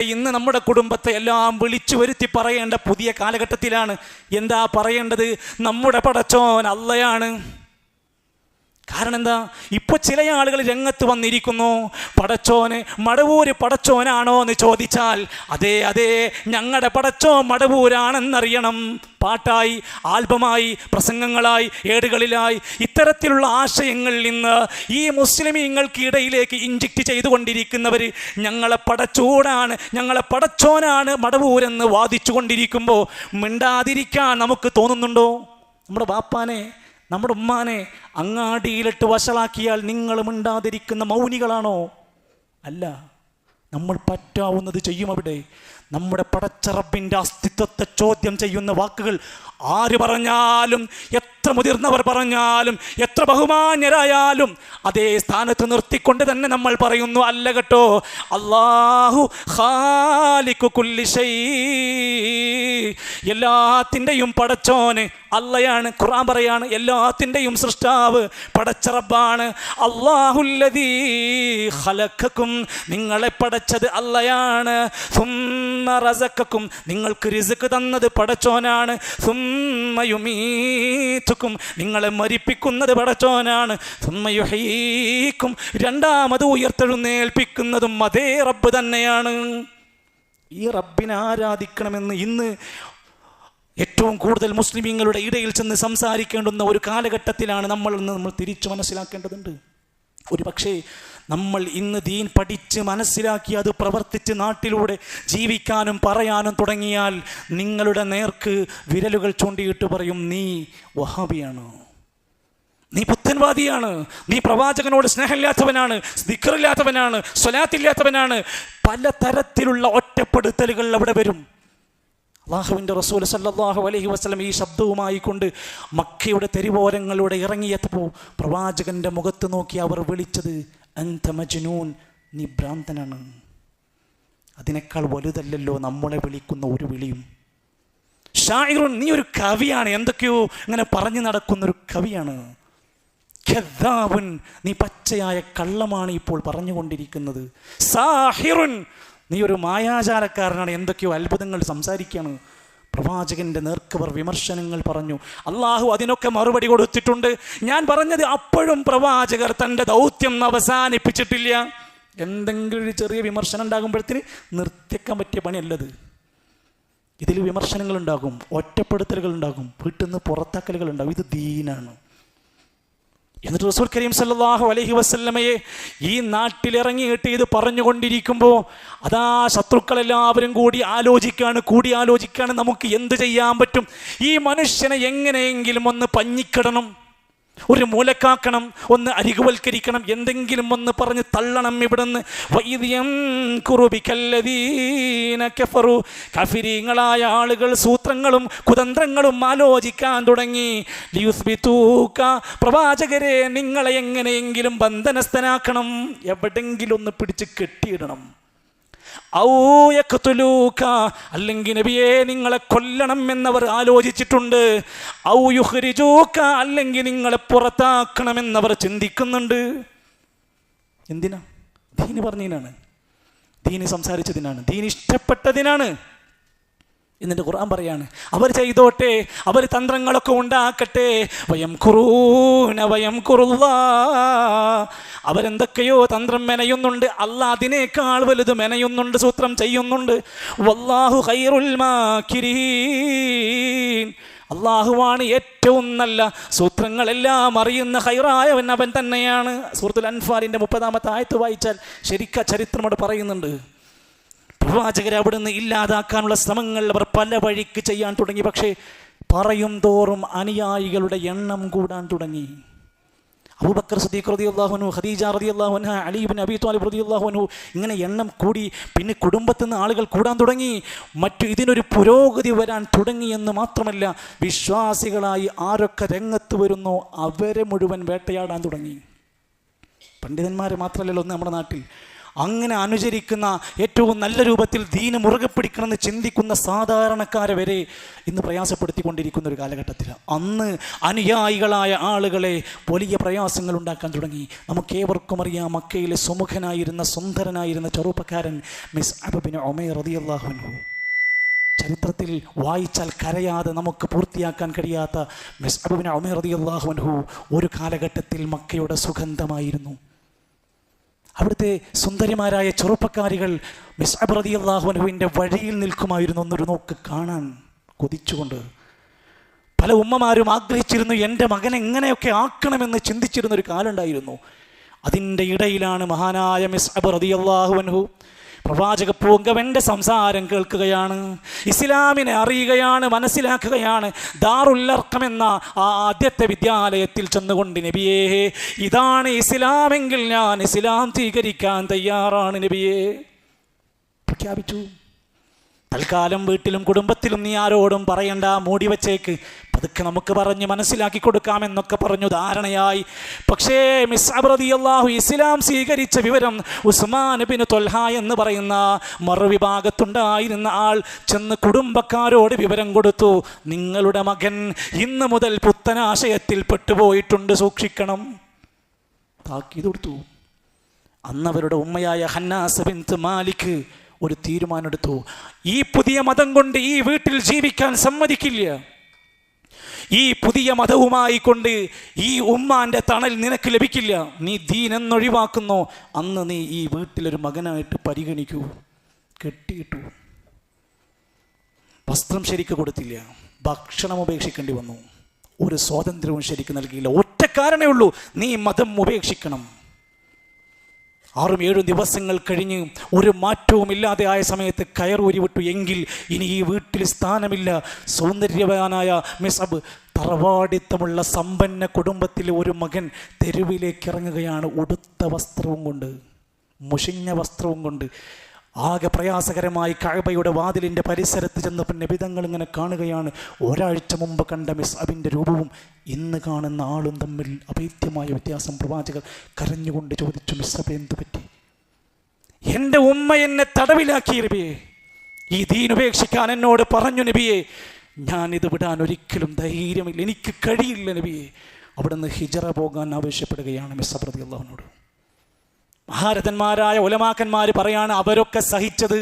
ഇന്ന് നമ്മുടെ കുടുംബത്തെ എല്ലാം വിളിച്ചു വരുത്തി പറയേണ്ട പുതിയ കാലഘട്ടത്തിലാണ്. എന്താ പറയേണ്ടത്? നമ്മുടെ പടച്ചോൻ അല്ലയാണ് കാരണം എന്താ ഇപ്പൊ ചില ആളുകൾ രംഗത്ത് വന്നിരിക്കുന്നു. പടച്ചോന് മടവൂര് പടച്ചോനാണോ എന്ന് ചോദിച്ചാൽ അതെ അതെ ഞങ്ങളുടെ പടച്ചോ മടവൂരാണെന്നറിയണം. പാട്ടായി ആൽബമായി പ്രസംഗങ്ങളായി ഏടുകളിലായി ഇത്തരത്തിലുള്ള ആശയങ്ങളിൽ നിന്ന് ഈ മുസ്ലിമീങ്ങൾക്ക് ഇടയിലേക്ക് ഇഞ്ചക്ട് ചെയ്തുകൊണ്ടിരിക്കുന്നവർ ഞങ്ങളെ പടച്ചൂടാണ് ഞങ്ങളെ പടച്ചോനാണ് മടവൂരെന്ന് വാദിച്ചു കൊണ്ടിരിക്കുമ്പോൾ മിണ്ടാതിരിക്കാൻ നമുക്ക് തോന്നുന്നുണ്ടോ? നമ്മുടെ ബാപ്പാനെ നമ്മുടെ ഉമ്മാനെ അങ്ങാടിയിലിട്ട് വഷളാക്കിയാൽ നിങ്ങളും മിണ്ടാതിരിക്കുന്ന മൗനികളാണോ? അല്ല നമ്മൾ പറ്റാവുന്നത് ചെയ്യും അവിടെ. നമ്മുടെ പടച്ചറപ്പിന്റെ അസ്തിത്വത്തെ ചോദ്യം ചെയ്യുന്ന വാക്കുകൾ ആര് പറഞ്ഞാലും എത്ര മുതിർന്നവർ പറഞ്ഞാലും എത്ര ബഹുമാന്യരായാലും അതേ സ്ഥാനത്ത് നിർത്തിക്കൊണ്ട് തന്നെ നമ്മൾ പറയുന്നു അല്ല കേട്ടോ. അള്ളാഹു എല്ലാത്തിന്റെയും പടച്ചോന് അല്ലയാണ് ഖുറാൻ പറയാണ് എല്ലാത്തിന്റെയും സൃഷ്ടാവ് പടച്ചറബാണ് അള്ളാഹുല്ലതീ ഹലക്കും നിങ്ങളെ പടച്ചത് അല്ലയാണ് റസക്കും നിങ്ങൾക്ക് റിസക്ക് തന്നത് പടച്ചോനാണ്. സുമ്മയുമീത്തുക്കും നിങ്ങളെ മരിപ്പിക്കുന്നത് പടച്ചോനാണ്. സുമ്മയുഹീക്കും രണ്ടാമത് ഉയർത്തെഴുന്നേൽപ്പിക്കുന്നതും അതേ റബ്ബ് തന്നെയാണ്. ഈ റബ്ബിനെ ആരാധിക്കണമെന്ന് ഇന്ന് ഏറ്റവും കൂടുതൽ മുസ്ലിമീങ്ങളുടെ ഇടയിൽ ചെന്ന് സംസാരിക്കേണ്ടുന്ന ഒരു കാലഘട്ടത്തിലാണ് നമ്മൾ ഇന്ന് നമ്മൾ തിരിച്ചു മനസ്സിലാക്കേണ്ടതുണ്ട്. ഒരു പക്ഷേ നമ്മൾ ഇന്ന് ദീൻ പഠിച്ച് മനസ്സിലാക്കി അത് പ്രവർത്തിച്ച് നാട്ടിലൂടെ ജീവിക്കാനും പറയാനും തുടങ്ങിയാൽ നിങ്ങളുടെ നേർക്ക് വിരലുകൾ ചൂണ്ടിയിട്ട് പറയും നീ വഹാബിയാണ്. നീ പുത്തൻവാദിയാണ്. നീ പ്രവാചകനോട് സ്നേഹമില്ലാത്തവനാണ് ദിക്കറില്ലാത്തവനാണ് സ്വലാത്തില്ലാത്തവനാണ്. പല തരത്തിലുള്ള ഒറ്റപ്പെടുത്തലുകൾ അവിടെ വരും. അള്ളാഹുവിന്റെ റസൂൽ സല്ലാഹു അലഹി വസ്ലം ഈ ശബ്ദവുമായി കൊണ്ട് മക്കയുടെ തെരുവോരങ്ങളിലൂടെ ഇറങ്ങിയപ്പോൾ പ്രവാചകന്റെ മുഖത്ത് നോക്കി അവർ വിളിച്ചത് അന്ത മജ്നൂൻ നീ ഭ്രാന്തനാണ്. അതിനേക്കാൾ വലുതല്ലല്ലോ നമ്മളെ വിളിക്കുന്ന ഒരു വിളിയും. ഷായിറുൻ നീ ഒരു കവിയാണ്. എന്തൊക്കെയോ ഇങ്ങനെ പറഞ്ഞു നടക്കുന്ന ഒരു കവിയാണ്. ഖദ്ദാബുൻ നീ പച്ചയായ കള്ളമാണ് ഇപ്പോൾ പറഞ്ഞുകൊണ്ടിരിക്കുന്നത്. സാഹിറുൻ നീ ഒരു മായാചാരക്കാരനാണ് എന്തൊക്കെയോ അത്ഭുതങ്ങൾ സംസാരിക്കുകയാണ്. പ്രവാചകന്റെ നേർക്കവർ വിമർശനങ്ങൾ പറഞ്ഞു. അള്ളാഹു അതിനൊക്കെ മറുപടി കൊടുത്തിട്ടുണ്ട്. ഞാൻ പറഞ്ഞത് അപ്പോഴും പ്രവാചകർ തന്റെ ദൗത്യം അവസാനിപ്പിച്ചിട്ടില്ല. എന്തെങ്കിലും ഒരു ചെറിയ വിമർശനം ഉണ്ടാകുമ്പോഴത്തേന് നിർത്തിക്കാൻ പറ്റിയ പണിയല്ലത്. ഇതിൽ വിമർശനങ്ങൾ ഉണ്ടാകും ഒറ്റപ്പെടുത്തലുകൾ ഉണ്ടാകും വീട്ടിൽ നിന്ന് പുറത്താക്കലുകൾ ഉണ്ടാകും. ഇത് ദീനാണ്. എന്നിട്ട് റസൂൽ കരീം സല്ലാഹു അലഹി വസല്ലമയെ ഈ നാട്ടിലിറങ്ങിയിട്ട് ഇത് പറഞ്ഞുകൊണ്ടിരിക്കുമ്പോൾ അതാ ശത്രുക്കളെല്ലാവരും കൂടി ആലോചിക്കാണ് കൂടി ആലോചിക്കാണ് നമുക്ക് എന്ത് ചെയ്യാൻ പറ്റും? ഈ മനുഷ്യനെ എങ്ങനെയെങ്കിലും ഒന്ന് പഞ്ഞിക്കിടണം. ഒരു മൂലക്കാക്കണം ഒന്ന് അരികുവൽക്കരിക്കണം എന്തെങ്കിലും ഒന്ന് പറഞ്ഞ് തള്ളണം ഇവിടുന്ന്. വൈദ്യം കുറുബിക്കല്ലതീന കഫിരീങ്ങളായ ആളുകൾ സൂത്രങ്ങളും കുതന്ത്രങ്ങളും ആലോചിക്കാൻ തുടങ്ങി. ലിയുസ്ബിതൂക പ്രവാചകരെ നിങ്ങളെ എങ്ങനെയെങ്കിലും ബന്ധനസ്ഥനാക്കണം. എവിടെങ്കിലും ഒന്ന് പിടിച്ച് കെട്ടിയിടണം. അല്ലെങ്കിൽ നബിയെ നിങ്ങളെ കൊല്ലണം എന്നവർ ആലോചിച്ചിട്ടുണ്ട്. അല്ലെങ്കിൽ നിങ്ങളെ പുറത്താക്കണമെന്നവർ ചിന്തിക്കുന്നുണ്ട്. എന്തിനാ? ദീന് പറഞ്ഞതിനാണ്. ദീന് സംസാരിച്ചതിനാണ്. ദീന് ഇഷ്ടപ്പെട്ടതിനാണ്. എന്നിട്ട് ഖുർആൻ പറയാണ് അവർ ചെയ്തോട്ടെ അവർ തന്ത്രങ്ങളൊക്കെ ഉണ്ടാക്കട്ടെ വയം കുറൂന വയം കുറുല്ലാ അവരെന്തൊക്കെയോ തന്ത്രം മെനയുന്നുണ്ട് അല്ല അതിനേക്കാൾ വലുത് മെനയുന്നുണ്ട് സൂത്രം ചെയ്യുന്നുണ്ട്. വല്ലാഹു ഖൈറുൽ മാക്കിരീൻ അള്ളാഹുവാണ് ഏറ്റവും നല്ല സൂത്രങ്ങളെല്ലാം അറിയുന്ന ഹൈറായവൻ അവൻ തന്നെയാണ്. സൂറത്തുൽ അൻഫാലിന്റെ മുപ്പതാമത്തെ ആയത്ത് വായിച്ചാൽ ശരിക്ക ചരിത്രം അവിടെ പറയുന്നുണ്ട്. പ്രവാചകരെ അവിടുന്ന് ഇല്ലാതാക്കാനുള്ള ശ്രമങ്ങൾ അവർ പല വഴിക്ക് ചെയ്യാൻ തുടങ്ങി. പക്ഷേ പറയും തോറും അനുയായികളുടെ എണ്ണം കൂടാൻ തുടങ്ങി. അബൂബക്കർ സദീഖ് റതി അള്ളാഹുനു ഹദീജ റതി അള്ളാഹുന അലീബിൻ അബി താലിബ് റതി അള്ളാഹുനു ഇങ്ങനെ എണ്ണം കൂടി പിന്നെ കുടുംബത്തിൽ നിന്ന് ആളുകൾ കൂടാൻ തുടങ്ങി. മറ്റു ഇതിനൊരു പുരോഗതി വരാൻ തുടങ്ങി എന്ന് മാത്രമല്ല വിശ്വാസികളായി ആരൊക്കെ രംഗത്ത് വരുന്നോ അവരെ മുഴുവൻ വേട്ടയാടാൻ തുടങ്ങി. പണ്ഡിതന്മാരെ മാത്രമല്ലല്ലോ ഒന്ന് നമ്മുടെ നാട്ടിൽ. അങ്ങനെ അനുചരിക്കുന്ന ഏറ്റവും നല്ല രൂപത്തിൽ ദീന മുറുകെ പിടിക്കണമെന്ന് ചിന്തിക്കുന്ന സാധാരണക്കാരെ വരെ ഇന്ന് പ്രയാസപ്പെടുത്തിക്കൊണ്ടിരിക്കുന്ന ഒരു കാലഘട്ടത്തിൽ അന്ന് അനുയായികളായ ആളുകളെ വലിയ പ്രയാസങ്ങൾ ഉണ്ടാക്കാൻ തുടങ്ങി. നമുക്കേവർക്കും അറിയാം മക്കയിലെ സുമുഖനായിരുന്ന സുന്ദരനായിരുന്ന ചെറുപ്പക്കാരൻ മിസ് അബബിന് ഒമേ റതിയല്ലാഹുൻഹു ചരിത്രത്തിൽ വായിച്ചാൽ കരയാതെ നമുക്ക് പൂർത്തിയാക്കാൻ കഴിയാത്ത മിസ് അബുബിന് ഒമേർ റതിയല്ലാഹുൻഹു ഒരു കാലഘട്ടത്തിൽ മക്കയുടെ സുഗന്ധമായിരുന്നു. അവിടുത്തെ സുന്ദരിമാരായ ചെറുപ്പക്കാരികൾ മിസ് അബ്രതി അള്ളാഹുനുവിന്റെ വഴിയിൽ നിൽക്കുമായിരുന്നു എന്നൊരു നോക്ക് കാണാൻ കൊതിച്ചുകൊണ്ട്. പല ഉമ്മമാരും ആഗ്രഹിച്ചിരുന്നു എന്റെ മകൻ എങ്ങനെയൊക്കെ ആക്കണമെന്ന് ചിന്തിച്ചിരുന്നൊരു കാലുണ്ടായിരുന്നു അതിന്റെ ഇടയിലാണ് മഹാനായ മിസ് അബ്രതി അള്ളാഹുവൻഹു പ്രവാചക പൂങ്കവന്റെ സംസാരം കേൾക്കുകയാണ്. ഇസ്ലാമിനെ അറിയുകയാണ് മനസ്സിലാക്കുകയാണ്. ദാറുല്ലർക്കം എന്ന ആ ആദ്യത്തെ വിദ്യാലയത്തിൽ ചെന്നുകൊണ്ട് നബിയേ ഇതാണ് ഇസ്ലാമെങ്കിൽ ഞാൻ ഇസ്ലാം സ്വീകരിക്കാൻ തയ്യാറാണ് നബിയേ. പ്രഖ്യാപിച്ചു. തൽക്കാലം വീട്ടിലും കുടുംബത്തിലും നീ ആരോടും പറയണ്ട. മൂടി വച്ചേക്ക്. പതുക്കെ നമുക്ക് പറഞ്ഞ് മനസ്സിലാക്കി കൊടുക്കാമെന്നൊക്കെ പറഞ്ഞു ധാരണയായി. പക്ഷേ മിസ് അബ്രതി അള്ളാഹു ഇസ്ലാം സ്വീകരിച്ച വിവരം ഉസ്മാൻ ബിൻ തൊൽഹ എന്ന് പറയുന്ന മറുവിഭാഗത്തുണ്ടായിരുന്ന ആൾ ചെന്ന് കുടുംബക്കാരോട് വിവരം കൊടുത്തു. നിങ്ങളുടെ മകൻ ഇന്ന് മുതൽ പുത്തനാശയത്തിൽ പെട്ടുപോയിട്ടുണ്ട്. സൂക്ഷിക്കണം. താക്കീത് കൊടുത്തു. അന്നവരുടെ ഉമ്മയായ ഹന്നാസ് ബിൻ മാലിക് ഒരു തീരുമാനമെടുത്തു. ഈ പുതിയ മതം കൊണ്ട് ഈ വീട്ടിൽ ജീവിക്കാൻ സമ്മതിക്കില്ല. ഈ പുതിയ മതവുമായി കൊണ്ട് ഈ ഉമ്മാന്റെ തണൽ നിനക്ക് ലഭിക്കില്ല. നീ ദീൻ എന്നൊഴിവാക്കുന്നു അന്ന് നീ ഈ വീട്ടിലൊരു മകനായിട്ട് പരിഗണിക്കൂ. കെട്ടിയിട്ടു. വസ്ത്രം ശരിക്ക് കൊടുത്തില്ല. ഭക്ഷണം ഉപേക്ഷിക്കേണ്ടി വന്നു. ഒരു സ്വാതന്ത്ര്യവും ശരിക്ക് നൽകിയില്ല. ഒറ്റ കാരണമേ ഉള്ളൂ. നീ മതം ഉപേക്ഷിക്കണം. ആറും ഏഴും ദിവസങ്ങൾ കഴിഞ്ഞ് ഒരു മാറ്റവും ഇല്ലാതെ ആയ സമയത്ത് കയറൂരി വിട്ടു എങ്കിൽ ഇനി ഈ വീട്ടിൽ സ്ഥാനമില്ല. സൗന്ദര്യവാനായ മിസബ് തറവാടിത്തമുള്ള സമ്പന്ന കുടുംബത്തിലെ ഒരു മകൻ തെരുവിലേക്ക് ഇറങ്ങുകയാണ്. ഉടുത്ത വസ്ത്രവും കൊണ്ട് മുഷിഞ്ഞ വസ്ത്രവും കൊണ്ട്. ആകെ പ്രയാസകരമായി കഴബയുടെ വാതിലിന്റെ പരിസരത്ത് ചെന്നപ്പോൾ നബിതങ്ങൾ ഇങ്ങനെ കാണുകയാണ്. ഒരാഴ്ച മുമ്പ് കണ്ട മിസ് അബിന്റെ രൂപവും ഇന്ന് കാണുന്ന ആളും തമ്മിൽ അഭേദ്യമായ വ്യത്യാസം. പ്രവാചകർ കരഞ്ഞുകൊണ്ട് ചോദിച്ചു മിസ്അബ് എന്തു പറ്റി? എന്റെ ഉമ്മ എന്നെ തടവിലാക്കി നബിയെ. ഈ ദീൻ ഉപേക്ഷിക്കാൻ എന്നോട് പറഞ്ഞു നബിയെ. ഞാൻ ഇത് വിടാൻ ഒരിക്കലും ധൈര്യമില്ല. എനിക്ക് കഴിയില്ല നബിയെ. അവിടുന്ന് ഹിജറ പോകാൻ ആവശ്യപ്പെടുകയാണ് മിസ്സപ്രതി അള്ളാഹുനോട് മഹാരഥന്മാരായ ഉലമാക്കന്മാർ പറയാണ് അവരൊക്കെ സഹിച്ചത്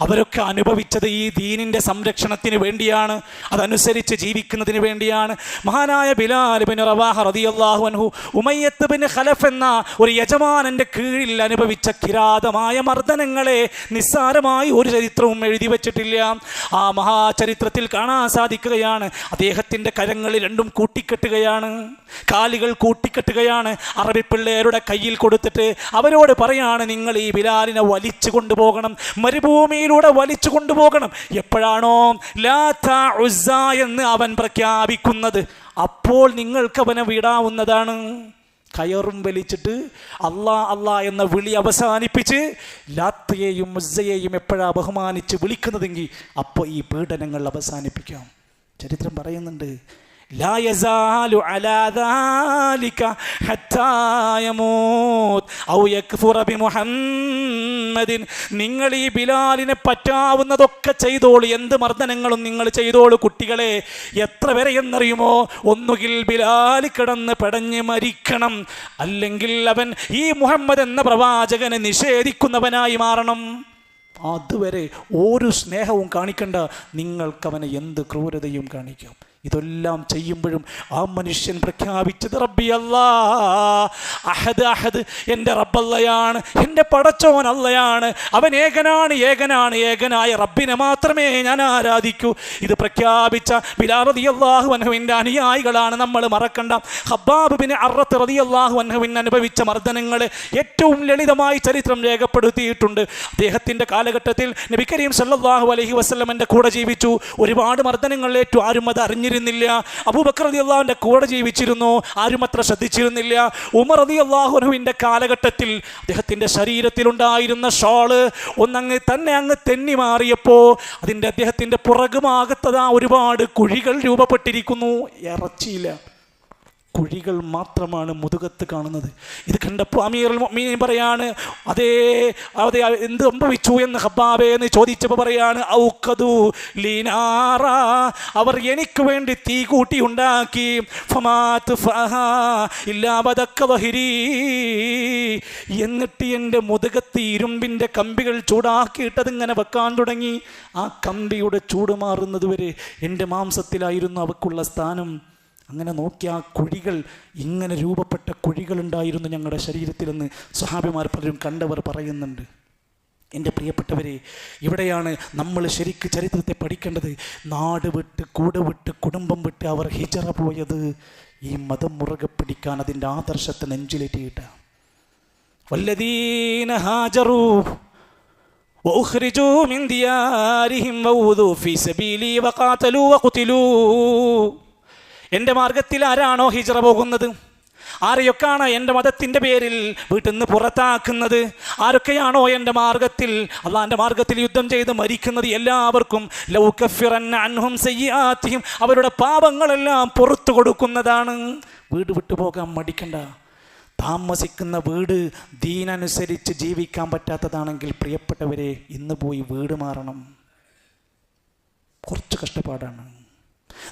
അവരൊക്കെ അനുഭവിച്ചത് ഈ ദീനിന്റെ സംരക്ഷണത്തിന് വേണ്ടിയാണ് അതനുസരിച്ച് ജീവിക്കുന്നതിന് വേണ്ടിയാണ്. മഹാനായ ബിലാൽ ബിൻ റവാഹ റളിയല്ലാഹു അൻഹു ഉമയ്യത്ത് ബിൻ ഖലഫ് എന്ന ഒരു യജമാനന്റെ കീഴിൽ അനുഭവിച്ച കിരാതമായ മർദ്ദനങ്ങളെ നിസ്സാരമായി ഒരു ചരിത്രവും എഴുതി വച്ചിട്ടില്ല. ആ മഹാചരിത്രത്തിൽ കാണാൻ സാധിക്കുകയാണ്. അദ്ദേഹത്തിന്റെ കരങ്ങൾ രണ്ടും കൂട്ടിക്കെട്ടുകയാണ്. കാലുകൾ കൂട്ടിക്കെട്ടുകയാണ്. അറബിപ്പിള്ളേരുടെ കയ്യിൽ കൊടുത്തിട്ട് അവരോട് പറയാണ് നിങ്ങൾ ഈ ബിലാലിനെ വലിച്ചു കൊണ്ടുപോകണം മരുഭൂമിയിലൂടെ വലിച്ചു കൊണ്ടുപോകണം. എപ്പോഴാണോ എന്ന് അവൻ പ്രഖ്യാപിക്കുന്നത്. അപ്പോൾ നിങ്ങൾക്ക് അവനെ വിടാവുന്നതാണ്. കയറും വലിച്ചിട്ട് അള്ളാ അള്ളാ എന്ന വിളി അവസാനിപ്പിച്ച് ലാത്തയെയും മുസ്സയെയും എപ്പോഴാ ബഹുമാനിച്ച് വിളിക്കുന്നതെങ്കിൽ അപ്പോൾ ഈ പീഡനങ്ങൾ അവസാനിപ്പിക്കാം. ചരിത്രം പറയുന്നുണ്ട് لا يزال على ذلك حتى يموت أو يكفر بمحمد നിങ്ങൾ ഈ ബിലാലിനെ പറ്റാവുന്നതൊക്കെ ചെയ്തോളൂ എന്ത് മർദ്ദനങ്ങളും നിങ്ങൾ ചെയ്തോളൂ കുട്ടികളെ എത്ര വരെ എന്നറിയുമോ ഒന്നുകിൽ ബിലാൽ കിടന്ന് പെടഞ്ഞ് മരിക്കണം അല്ലെങ്കിൽ അവൻ ഈ മുഹമ്മദ് എന്ന പ്രവാചകനെ നിഷേധിക്കുന്നവനായി മാറണം അതുവരെ ഒരു സ്നേഹവും കാണിക്കണ്ട നിങ്ങൾക്കവനെ എന്ത് ക്രൂരതയും കാണിക്കാം ഇതെല്ലാം ചെയ്യുമ്പോഴും ആ മനുഷ്യൻ പ്രഖ്യാപിച്ചത് റബ്ബി അല്ലാ അഹദ് അഹദ് എന്റെ റബ്ബല്ലയാണ് എന്റെ പടച്ചോൻ അല്ലയാണ് അവൻ ഏകനാണ് ഏകനാണ് ഏകനായ റബ്ബിനെ മാത്രമേ ഞാൻ ആരാധിക്കൂ. ഇത് പ്രഖ്യാപിച്ച ബിലാറതി അള്ളാഹു അൻഹുവിന്റെ അനുയായികളാണ് നമ്മൾ മറക്കണ്ട. ഹബ്ബാബ് ബിൻ അറത്ത് റതി അള്ളാഹു അൻഹുവിൻ അനുഭവിച്ച മർദ്ദനങ്ങൾ ഏറ്റവും ലളിതമായി ചരിത്രം രേഖപ്പെടുത്തിയിട്ടുണ്ട്. അദ്ദേഹത്തിന്റെ കാലഘട്ടത്തിൽ നബി കരീം സല്ലല്ലാഹു അലൈഹി വസ്ലമന്റെ കൂടെ ജീവിച്ചു. ഒരുപാട് മർദ്ദനങ്ങൾ ഏറ്റു ആരും അത് അറിഞ്ഞിരുന്നില്ല അബൂബക്കർ അലി അള്ളാഹുവിന്റെ കൂടെ ജീവിച്ചിരുന്നു. ആരും അത്ര ശ്രദ്ധിച്ചിരുന്നില്ല. ഉമർ അലി അള്ളാഹുനുവിന്റെ കാലഘട്ടത്തിൽ അദ്ദേഹത്തിന്റെ ശരീരത്തിലുണ്ടായിരുന്ന ഷോൾ ഒന്നങ്ങ് തന്നെ അങ്ങ് തെന്നി മാറിയപ്പോൾ അതിന്റെ അദ്ദേഹത്തിന്റെ പുറകുമാകത്തതാ ഒരുപാട് കുഴികൾ രൂപപ്പെട്ടിരിക്കുന്നു. ഇറച്ചിയില്ല കുഴികൾ മാത്രമാണ് മുതുകത്ത് കാണുന്നത്. ഇത് കണ്ടപ്പോൾ അമീർ മീൻ പറയാണ് അതേ അതെ എന്ത് സംഭവിച്ചു എന്ന് ഹബ്ബാബെ എന്ന് ചോദിച്ചപ്പോൾ പറയാണ് ഔക്കതു ലീനാറ അവർ എനിക്ക് വേണ്ടി തീ കൂട്ടി ഉണ്ടാക്കി. ഫമാത്ത് ഫഹാ ഇല്ലാ ബദക്ക വഹിരീ. എന്നിട്ട് എന്റെ മുതുകത്ത് ഇരുമ്പിന്റെ കമ്പികൾ ചൂടാക്കിയിട്ടത് ഇങ്ങനെ വെക്കാൻ തുടങ്ങി. ആ കമ്പിയുടെ ചൂട് മാറുന്നത് വരെ എന്റെ മാംസത്തിലായിരുന്നു അവക്കുള്ള സ്ഥാനം. അങ്ങനെ നോക്കി ആ കുഴികൾ ഇങ്ങനെ രൂപപ്പെട്ട കുഴികളുണ്ടായിരുന്നു ഞങ്ങളുടെ ശരീരത്തിലെന്ന് സ്വഹാബിമാർ പലരും കണ്ടവർ പറയുന്നുണ്ട് എൻ്റെ പ്രിയപ്പെട്ടവരെ ഇവിടെയാണ് നമ്മൾ ശരിക്ക് ചരിത്രത്തെ പഠിക്കേണ്ടത് നാട് വിട്ട് കൂടെ വിട്ട് കുടുംബം വിട്ട് അവർ ഹിജറ പോയത് ഈ മതം മുറുകെ പിടിക്കാൻ അതിൻ്റെ ആദർശത്തെ നെഞ്ചിലേറ്റിയിട്ട് വല്ലദീന ഹാജറൂ وأخرجوا من ديارهم وأوذوا في سبيلي وقاتلوا وقتلوا എന്റെ മാർഗത്തിൽ ആരാണോ ഹിജറ പോകുന്നത്? ആരെയൊക്കെയാണ് എന്റെ മതത്തിന്റെ പേരിൽ വീട്ടിൽ നിന്ന് പുറത്താക്കുന്നത്? ആരൊക്കെയാണോ എന്റെ മാർഗത്തിൽ അള്ളാന്റെ മാർഗത്തിൽ യുദ്ധം ചെയ്ത് മരിക്കുന്നത്? എല്ലാവർക്കും ലൗകഫിറന്ന അൻഹും സയ്യാത്തിയും അവരുടെ പാപങ്ങളെല്ലാം പുറത്തു കൊടുക്കുന്നതാണ്. വീട് വിട്ടു പോകാൻ മടിക്കണ്ട. താമസിക്കുന്ന വീട് ദീനനുസരിച്ച് ജീവിക്കാൻ പറ്റാത്തതാണെങ്കിൽ പ്രിയപ്പെട്ടവരെ ഇന്ന് പോയി വീട് മാറണം. കുറച്ച് കഷ്ടപ്പാടാണ്.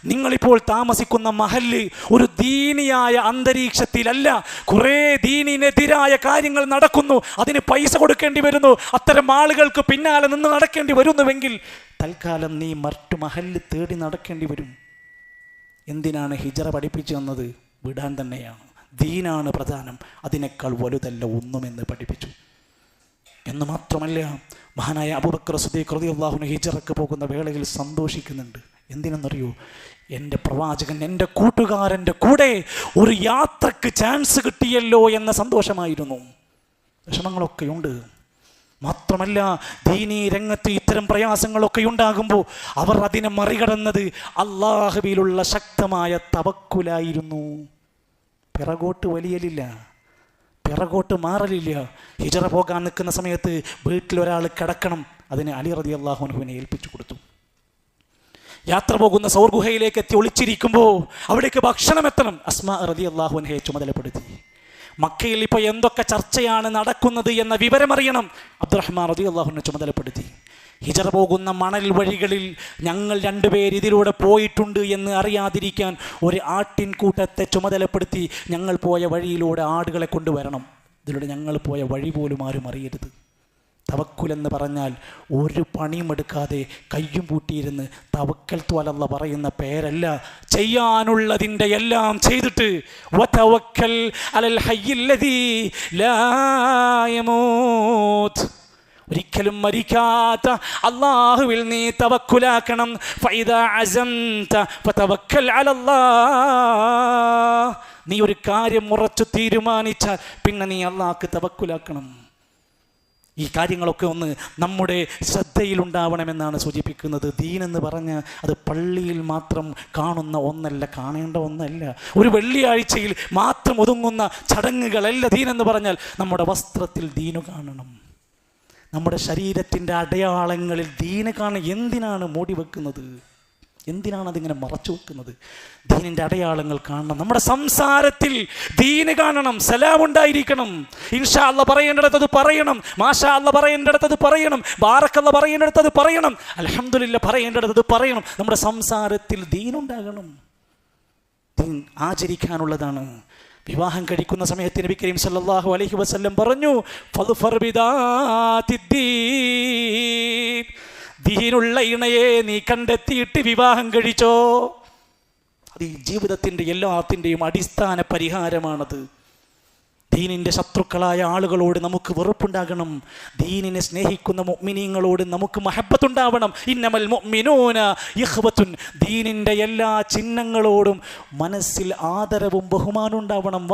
നിങ്ങളിപ്പോൾ താമസിക്കുന്ന മഹല്ല് ഒരു ദീനിയായ അന്തരീക്ഷത്തിലല്ല. കുറേ ദീനിനെതിരായ കാര്യങ്ങൾ നടക്കുന്നു. അതിന് പൈസ കൊടുക്കേണ്ടി വരുന്നു. അത്തരം ആളുകൾക്ക് പിന്നാലെ നിന്ന് നടക്കേണ്ടി വരുന്നുവെങ്കിൽ തൽക്കാലം നീ മറ്റു മഹല്ല് തേടി നടക്കേണ്ടി വരും. എന്തിനാണ് ഹിജറ പഠിപ്പിച്ചു തന്നത് വിടാൻ തന്നെയാണ്. ദീനാണ് പ്രധാനം. അതിനേക്കാൾ വലുതല്ല ഒന്നുമെന്ന് പഠിപ്പിച്ചു. എന്ന് മാത്രമല്ല മഹാനായ അബൂബക്കർ സുദീഖ് റളിയല്ലാഹു ഹിജറക്ക് പോകുന്ന വേളയിൽ സന്തോഷിക്കുന്നുണ്ട്. എന്തിനെന്നറിയോ? എന്റെ പ്രവാചകൻ എന്റെ കൂട്ടുകാരന്റെ കൂടെ ഒരു യാത്രയ്ക്ക് ചാൻസ് കിട്ടിയല്ലോ എന്ന സന്തോഷമായിരുന്നു. വിഷമങ്ങളൊക്കെ ഉണ്ട്. മാത്രമല്ല ദീനീ രംഗത്ത് ഇത്തരം പ്രയാസങ്ങളൊക്കെ ഉണ്ടാകുമ്പോൾ അവർ അതിനെ മറികടന്നത് അള്ളാഹുവിലുള്ള ശക്തമായ തവക്കുലായിരുന്നു. പിറകോട്ട് വലിയലില്ല. പിറകോട്ട് മാറലില്ല. ഹിജറ പോകാൻ നിൽക്കുന്ന സമയത്ത് വീട്ടിൽ ഒരാൾ കിടക്കണം. അതിനെ അലി റതി അള്ളാഹുനുവിനെ ഏൽപ്പിച്ചു കൊടുത്തു യാത്ര പോകുന്ന സൗർഗുഹയിലേക്ക് എത്തി ഒളിച്ചിരിക്കുമ്പോൾ അവിടേക്ക് ഭക്ഷണം എത്തണം. അസ്മ റതി അള്ളാഹുവിനെ ചുമതലപ്പെടുത്തി. മക്കയിൽ ഇപ്പോൾ എന്തൊക്കെ ചർച്ചയാണ് നടക്കുന്നത് എന്ന വിവരമറിയണം. അബ്ദുറഹ്മാൻ റതി അള്ളാഹുവിനെ ചുമതലപ്പെടുത്തി. ഹിജറ പോകുന്ന മണൽ വഴികളിൽ ഞങ്ങൾ രണ്ടുപേർ ഇതിലൂടെ പോയിട്ടുണ്ട് എന്ന് അറിയാതിരിക്കാൻ ഒരു ആട്ടിൻകൂട്ടത്തെ ചുമതലപ്പെടുത്തി ഞങ്ങൾ പോയ വഴിയിലൂടെ ആടുകളെ കൊണ്ടുവരണം. ഇതിലൂടെ ഞങ്ങൾ പോയ വഴി പോലും ആരും അറിയരുത്. തവക്കുൽ എന്ന് പറഞ്ഞാൽ ഒരു പണിയും എടുക്കാതെ കയ്യും പൂട്ടിയിരുന്ന് തവക്കൽ തോലെന്ന് പറയുന്ന പേരല്ല. ചെയ്യാനുള്ളതിന്റെ എല്ലാം ചെയ്തിട്ട് വതവക്കൽ അലൽ ഒരിക്കലും മരിക്കാത്ത അള്ളാഹുവിൽ നീ തവക്കുലാക്കണം. നീ ഒരു കാര്യം ഉറച്ചു തീരുമാനിച്ചാൽ പിന്നെ നീ അള്ളാഹ്ക്ക് തവക്കുലാക്കണം. ഈ കാര്യങ്ങളൊക്കെ ഒന്ന് നമ്മുടെ ശ്രദ്ധയിലുണ്ടാവണമെന്നാണ് സൂചിപ്പിക്കുന്നത്. ദീൻ എന്ന് പറഞ്ഞ് അത് പള്ളിയിൽ മാത്രം കാണുന്ന ഒന്നല്ല കാണേണ്ട ഒന്നല്ല. ഒരു വെള്ളിയാഴ്ചയിൽ മാത്രം ഒതുങ്ങുന്ന ചടങ്ങുകളല്ല ദീൻ എന്ന് പറഞ്ഞാൽ നമ്മുടെ വസ്ത്രത്തിൽ ദീനു കാണണം. നമ്മുടെ ശരീരത്തിന്റെ അടയാളങ്ങളിൽ ദീന കാണാൻ എന്തിനാണ് മൂടി വെക്കുന്നത്? എന്തിനാണ് അതിങ്ങനെ മറച്ചു വെക്കുന്നത്? ദീനിന്റെ അടയാളങ്ങൾ കാണണം. നമ്മുടെ സംസാരത്തിൽ ദീന് കാണണം സലാം ഉണ്ടായിരിക്കണം. ഇൻഷാ അല്ല പറയേണ്ടടുത്തത് പറയണം. മാഷാ അല്ല പറയേണ്ടടുത്തത് പറയണം. ബാറക്കല്ല പറയേണ്ടടുത്തത് പറയണം. അലഹമില്ല പറയേണ്ടടുത്തത് പറയണം. നമ്മുടെ സംസാരത്തിൽ ദീനുണ്ടാകണം. ദീൻ ആചരിക്കാനുള്ളതാണ്. വിവാഹം കഴിക്കുന്ന സമയത്ത് നബി കരീം സല്ലാഹു അലഹി വസ്ല്ലം പറഞ്ഞു. ദീനുള്ള ഇണയെ നീ കണ്ടെത്തിയിട്ട് വിവാഹം കഴിച്ചോ? അത് ഈ ജീവിതത്തിന്റെ എല്ലാത്തിന്റെയും അടിസ്ഥാന പരിഹാരമാണത്. ദീനിന്റെ ശത്രുക്കളായ ആളുകളോട് നമുക്ക് വെറുപ്പുണ്ടാകണം. ദീനിനെ സ്നേഹിക്കുന്ന മുഅ്മിനീങ്ങളോട് നമുക്ക് മഹബത്തുണ്ടാവണം. ഇന്നമൽ മുഅ്മിനൂന ഇഖ്വത്തുൻ. ദീനിന്റെ എല്ലാ ചിഹ്നങ്ങളോടും മനസ്സിൽ ആദരവും ബഹുമാനം ഉണ്ടാവണം.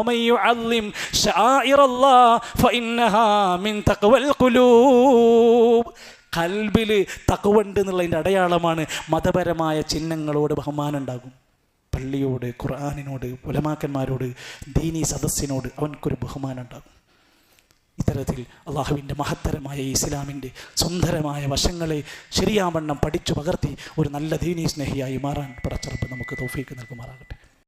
കൽബിൽ തക്കവുണ്ട് എന്നുള്ളതിന്റെ അടയാളമാണ് മതപരമായ ചിഹ്നങ്ങളോട് ബഹുമാനം ഉണ്ടാകും പള്ളിയോട് ഖുർആാനിനോട് പുലമാക്കന്മാരോട് ദീനി സദസ്സിനോട് അവനക്കൊരു ബഹുമാനം ഉണ്ടാകും ഇത്തരത്തിൽ അള്ളാഹുവിന്റെ മഹത്തരമായ ഇസ്ലാമിന്റെ സുന്ദരമായ വശങ്ങളെ ശരിയാവണ്ണം പഠിച്ചു പകർത്തി ഒരു നല്ല ദീനീ സ്നേഹിയായി മാറാൻ പടച്ചുറപ്പ് നമുക്ക് തോഫീക്ക് നൽകുമാറാകട്ടെ.